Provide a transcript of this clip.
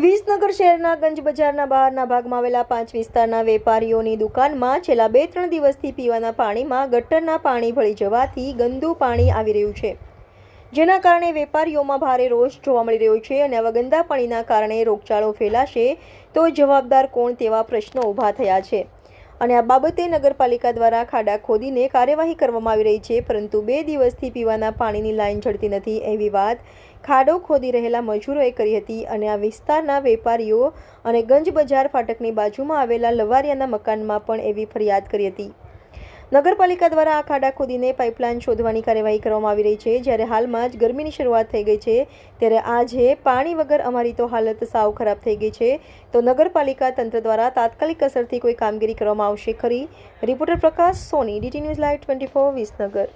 વિસનગર શહેરના ગંજ બજારના બહારના ભાગમાં આવેલા પાંચ વિસ્તારના વેપારીઓની દુકાનમાં છેલ્લા બે ત્રણ દિવસથી પીવાના પાણીમાં ગટરના પાણી ભળી જવાથી ગંદુ પાણી આવી રહ્યું છે. જેના કારણે વેપારીઓમાં ભારે રોષ જોવા મળી રહ્યો છે અને આવા ગંદા પાણીના કારણે રોગચાળો ફેલાશે તો જવાબદાર કોણ તેવા પ્રશ્નો ઊભા થયા છે. અને આ બાબતે નગરપાલિકા દ્વારા ખાડા ખોદીને કાર્યવાહી કરવામાં આવી રહી છે, પરંતુ બે દિવસથી પીવાના પાણીની લાઇન જડતી નથી એવી વાત ખાડો ખોદી રહેલા મજૂરોએ કરી હતી અને આ વિસ્તારના વેપારીઓ અને ગંજ બજાર ફાટકની બાજુમાં આવેલા લવારિયાના મકાનમાં પણ એવી ફરિયાદ કરી હતી. નગરપાલિકા દ્વારા આ ખાડા ખોદીને પાઇપલાઇન શોધવાની કાર્યવાહી કરવામાં આવી રહી છે. જ્યારે હાલમાં જ ગરમીની શરૂઆત થઈ ગઈ છે, ત્યારે આજે પાણી વગર અમારી તો હાલત સાવ ખરાબ થઈ ગઈ છે. તો નગરપાલિકા તંત્ર દ્વારા તાત્કાલિક અસરથી કોઈ કામગીરી કરવામાં આવશે ખરી. Reporter Prakash Soni, DT news live twenty four Visnagar.